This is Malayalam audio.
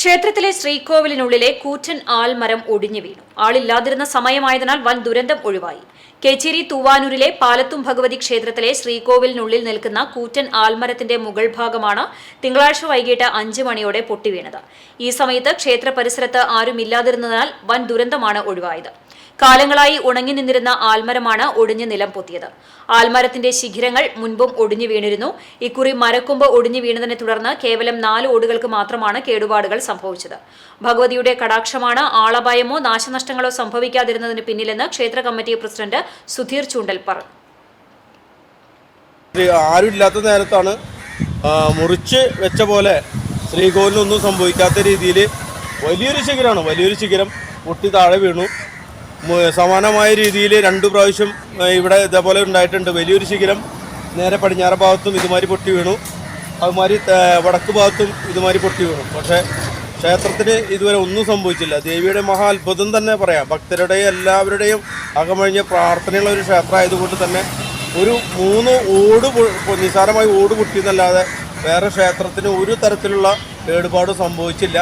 ക്ഷേത്രത്തിലെ ശ്രീകോവിലിനുള്ളിലെ കൂറ്റൻ ആൽമരം ഒടിഞ്ഞു വീണു. ആളില്ലാതിരുന്ന സമയമായതിനാൽ വൻ ദുരന്തം ഒഴിവായി. കേച്ചേരി തൂവാനൂരിലെ പാലത്തും ഭഗവതി ക്ഷേത്രത്തിലെ ശ്രീകോവിലിനുള്ളിൽ നിൽക്കുന്ന കൂറ്റൻ ആൽമരത്തിന്റെ മുകൾ ഭാഗമാണ് തിങ്കളാഴ്ച വൈകിട്ട് അഞ്ച് മണിയോടെ പൊട്ടിവീണത്. ഈ സമയത്ത് ക്ഷേത്ര പരിസരത്ത് ആരുമില്ലാതിരുന്നതിനാൽ വൻ ദുരന്തമാണ് ഒഴിവായത്. കാലങ്ങളായി ഉണങ്ങി നിന്നിരുന്ന ആൽമരമാണ് ഒടിഞ്ഞ് നിലം പൊത്തിയത്. ആൽമരത്തിന്റെ ശിഖിരങ്ങൾ മുൻപും ഒടിഞ്ഞു വീണിരുന്നു. ഇക്കുറി മരക്കൊമ്പ് ഒടിഞ്ഞു വീണതിനെ തുടർന്ന് കേവലം നാല് ഓടുകൾക്ക് മാത്രമാണ് കേടുപാടുകൾ സംഭവിച്ചത്. ഭഗവതിയുടെ കടാക്ഷമാണ് ആളപായമോ നാശനഷ്ടങ്ങളോ സംഭവിക്കാതിരുന്നതിന് പിന്നിലെന്ന് ക്ഷേത്ര കമ്മിറ്റി പ്രസിഡന്റ് സുധീർ ചൂണ്ടൽ പറഞ്ഞു. ആരുമില്ലാത്ത നേരത്താണ് മുറിച്ച് വെച്ച പോലെ ശ്രീകോവിലൊന്നും സംഭവിക്കാത്ത രീതിയിൽ വലിയൊരു ശിഖരമാണ്. വലിയൊരു ശിഖരം പൊട്ടി താഴെ വീണു. സമാനമായ രീതിയിൽ രണ്ട് പ്രാവശ്യം ഇവിടെ ഇതേപോലെ ഉണ്ടായിട്ടുണ്ട്. വലിയൊരു ശിഖരം നേരെ പടിഞ്ഞാറ ഭാഗത്തും ഇതുമാതിരി പൊട്ടി വീണു. അതുമാതിരി വടക്ക് ഭാഗത്തും ഇതുമാതിരി പൊട്ടി വീണു. പക്ഷേ ക്ഷേത്രത്തിന് ഇതുവരെ ഒന്നും സംഭവിച്ചില്ല. ദേവിയുടെ മഹാ അത്ഭുതം തന്നെ പറയാം. ഭക്തരുടെയും എല്ലാവരുടെയും അകമഴിഞ്ഞ പ്രാർത്ഥനയുള്ള ഒരു ക്ഷേത്രമായതുകൊണ്ട് തന്നെ ഒരു മൂന്ന് ഓട് നിസ്സാരമായി ഓട് പൊട്ടിയെന്നല്ലാതെ വേറെ ക്ഷേത്രത്തിന് ഒരു തരത്തിലുള്ള കേടുപാടും സംഭവിച്ചില്ല.